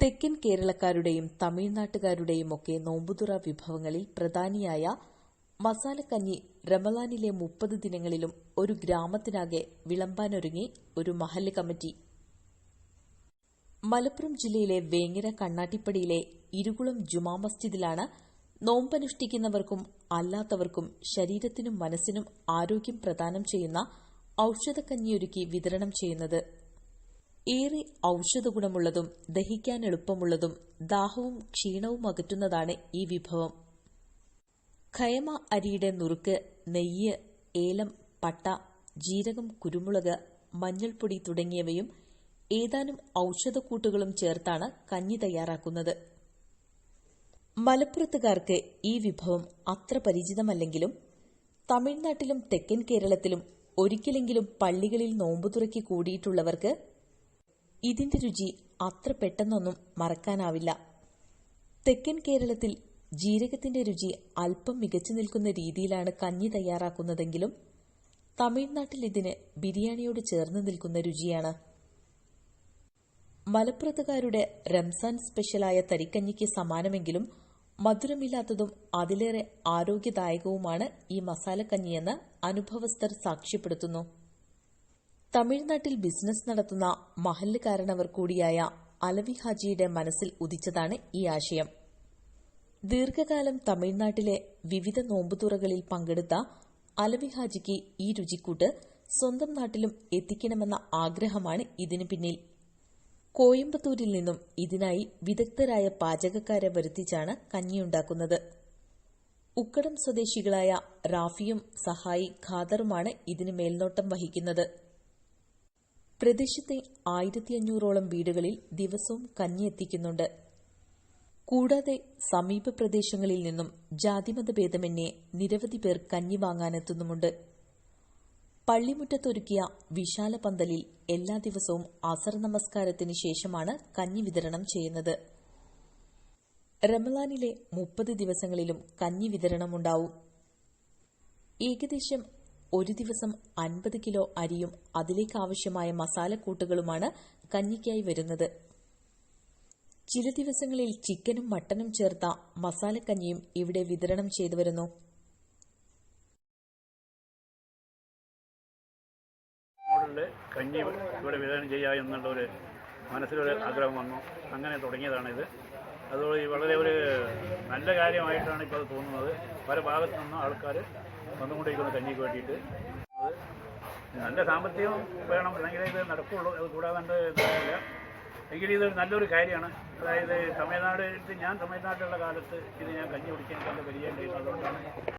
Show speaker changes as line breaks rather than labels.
തെക്കൻ കേരളക്കാരുടെയും തമിഴ്നാട്ടുകാരുടെയും ഒക്കെ നോമ്പുതുറ വിഭവങ്ങളിൽ പ്രധാനിയായ മസാലക്കഞ്ഞി റമലാനിലെ മുപ്പത് ദിനങ്ങളിലും ഒരു ഗ്രാമത്തിനാകെ വിളമ്പാനൊരുങ്ങി ഒരു മഹല്ല് കമ്മിറ്റി. മലപ്പുറം ജില്ലയിലെ വേങ്ങര കണ്ണാട്ടിപ്പടിയിലെ ഇരുകുളം ജുമാ മസ്ജിദിലാണ് നോമ്പനുഷ്ഠിക്കുന്നവർക്കും അല്ലാത്തവർക്കും ശരീരത്തിനും മനസ്സിനും ആരോഗ്യം പ്രദാനം ചെയ്യുന്ന ഔഷധക്കഞ്ഞിയൊരുക്കി വിതരണം ചെയ്യുന്നത്. ഏറെ ഔഷധഗുണമുള്ളതും ദഹിക്കാൻ എളുപ്പമുള്ളതും ദാഹവും ക്ഷീണവും അകറ്റുന്നതാണ് ഈ വിഭവം. ഖയമ അരിയുടെ നുറുക്ക് നെയ്യ് ഏലം പട്ട ജീരകം കുരുമുളക് മഞ്ഞൾപ്പൊടി തുടങ്ങിയവയും ഏതാനും ഔഷധക്കൂട്ടുകളും ചേർത്താണ് കഞ്ഞി തയ്യാറാക്കുന്നത്. മലപ്പുറത്തുകാർക്ക് ഈ വിഭവം അത്ര പരിചിതമല്ലെങ്കിലും തമിഴ്നാട്ടിലും തെക്കൻ കേരളത്തിലും ഒരിക്കലെങ്കിലും പള്ളികളിൽ നോമ്പുതുറക്കി കൂടിയിട്ടുള്ളവർക്ക് ഇതിന്റെ രുചി അത്ര പെട്ടെന്നൊന്നും മറക്കാനാവില്ല. തെക്കൻ കേരളത്തിൽ ജീരകത്തിന്റെ രുചി അല്പം മികച്ചു നിൽക്കുന്ന രീതിയിലാണ് കഞ്ഞി തയ്യാറാക്കുന്നതെങ്കിലും തമിഴ്നാട്ടിൽ ഇതിന് ബിരിയാണിയോട് ചേർന്ന് നിൽക്കുന്ന രുചിയാണ്. മലപ്പുറത്തുകാരുടെ റംസാൻ സ്പെഷ്യലായ തരിക്കഞ്ഞിക്ക് സമാനമെങ്കിലും മധുരമില്ലാത്തതും അതിലേറെ ആരോഗ്യദായകവുമാണ് ഈ മസാലക്കഞ്ഞിയെന്ന് അനുഭവസ്ഥർ സാക്ഷ്യപ്പെടുത്തുന്നു. തമിഴ്നാട്ടിൽ ബിസിനസ് നടത്തുന്ന മഹല്ലുകാരനവർ കൂടിയായ അലവി ഹാജിയുടെ മനസ്സിൽ ഉദിച്ചതാണ് ഈ ആശയം. ദീർഘകാലം തമിഴ്നാട്ടിലെ വിവിധ നോമ്പുതുറകളിൽ പങ്കെടുത്ത അലവി ഹാജിക്ക് ഈ രുചിക്കൂട്ട് സ്വന്തം നാട്ടിലും എത്തിക്കണമെന്ന ആഗ്രഹമാണ് ഇതിനു പിന്നിൽ. കോയമ്പത്തൂരിൽ നിന്നും ഇതിനായി വിദഗ്ധരായ പാചകക്കാരെ വരുത്തിച്ചാണ് കഞ്ഞിയുണ്ടാക്കുന്നത്. ഉക്കടം സ്വദേശികളായ റാഫിയും സഹായി ഖാദറുമാണ് ഇതിന് മേൽനോട്ടം വഹിക്കുന്നത്. പ്രദേശത്തെ ആയിരത്തി അഞ്ഞൂറോളം വീടുകളിൽ ദിവസവും കഞ്ഞി എത്തിക്കുന്നുണ്ട് കൂടാതെ സമീപ പ്രദേശങ്ങളിൽ നിന്നും ജാതിമത ഭേദമന്യേ നിരവധി പേർ കഞ്ഞി വാങ്ങാനെത്തുന്നുമുണ്ട്. പള്ളിമുറ്റത്തൊരുക്കിയ വിശാല പന്തലിൽ എല്ലാ ദിവസവും അസർ നമസ്കാരത്തിന് ശേഷമാണ് കഞ്ഞി വിതരണം ചെയ്യുന്നത്. റമലാനിലെ മുപ്പത് ദിവസങ്ങളിലും കഞ്ഞി വിതരണമുണ്ടാവും. ഏകദേശം ഒരു ദിവസം അൻപത് കിലോ അരിയും അതിലേക്ക് ആവശ്യമായ മസാലക്കൂട്ടുകളുമാണ് കഞ്ഞിക്കായി വരുന്നത്. ചില ദിവസങ്ങളിൽ ചിക്കനും മട്ടനും ചേർത്ത മസാലക്കഞ്ഞിയും ഇവിടെ വിതരണം ചെയ്തു വരുന്നു.
കഞ്ഞി ഇവിടെ വിതരണം ചെയ്യുക എന്നുള്ള ഒരു മനസ്സിലൊരു ആഗ്രഹം വന്നു. അങ്ങനെ തുടങ്ങിയതാണിത്. ഈ വളരെ ഒരു നല്ല കാര്യമായിട്ടാണ് ഇപ്പോൾ തോന്നുന്നത്. പല ഭാഗത്തു നിന്നും ആൾക്കാർ വന്നുകൊണ്ടിരിക്കുന്നു കഞ്ഞിക്ക് വേണ്ടിയിട്ട്. നല്ല സാമ്പത്തികം വേണം. അല്ലെങ്കിൽ ഇത് നടക്കുള്ളൂ. അത് കൂടാതെ ഇതാവില്ല എങ്കിലും ഇത് നല്ലൊരു കാര്യമാണ്. അതായത് തമിഴ്നാട് ഞാൻ തമിഴ്നാട്ടിലുള്ള കാലത്ത് ഇത് ഞാൻ കഞ്ഞി കുടിക്കാൻ കണ്ട് പരിചയം ഉണ്ടായിരുന്നു അതുകൊണ്ടാണ്